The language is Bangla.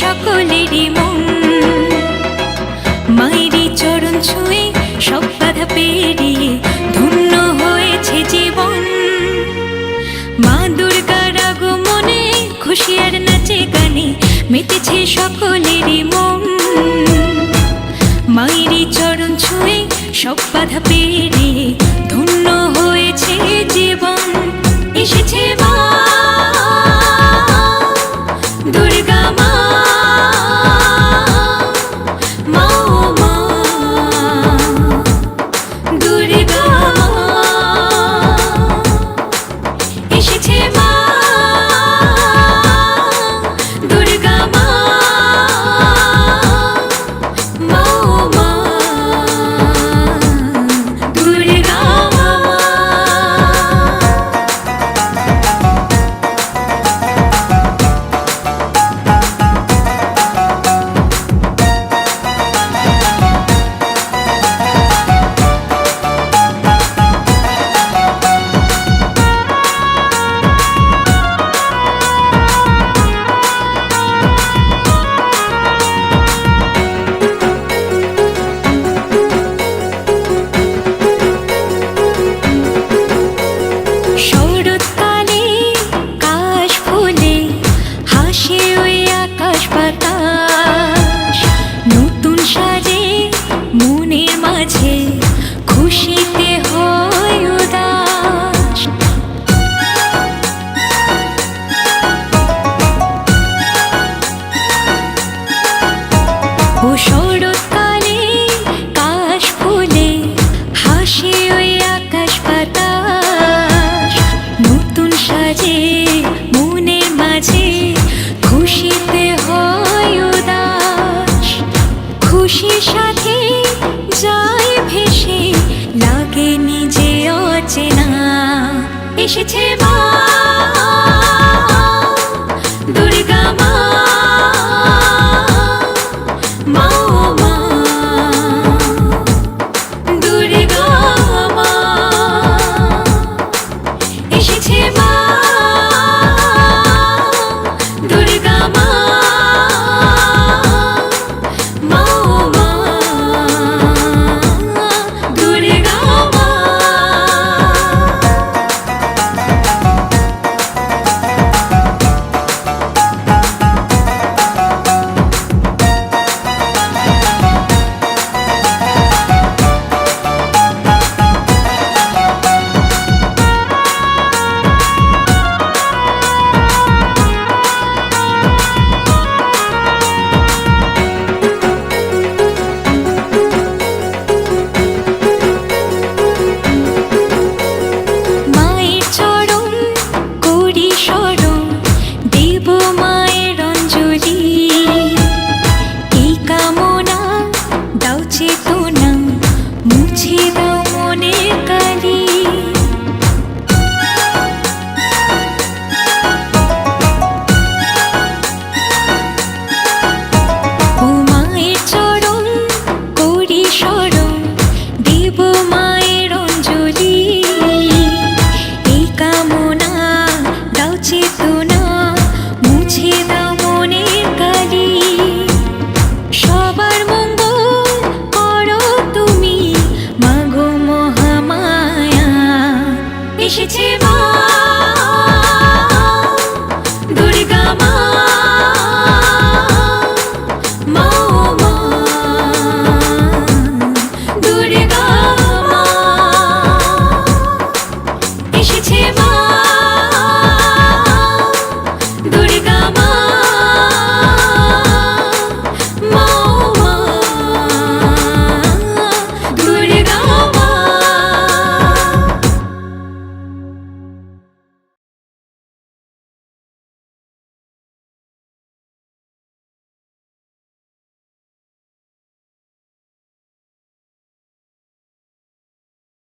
সকলেরই মন। মায়েরই চরণ ছুঁয়ে সব বাধা পেরিয়ে ধন্য হয়েছে জীবন। মা দুর্গার আগমনে খুশি আর নাচে গানে মেতেছে সকলেরই মন। দুর্গা মাঝে খুশিতে হয় উদাস। ও শরৎকালে কাশ ফুলে হাসে ওই আকাশ বাতাস। নতুন সাজে মনের মাঝে খুশিতে হয় উদাস। খুশির সাথে যায় ভেসে লাগে নিজে অচেনা এসেছে মা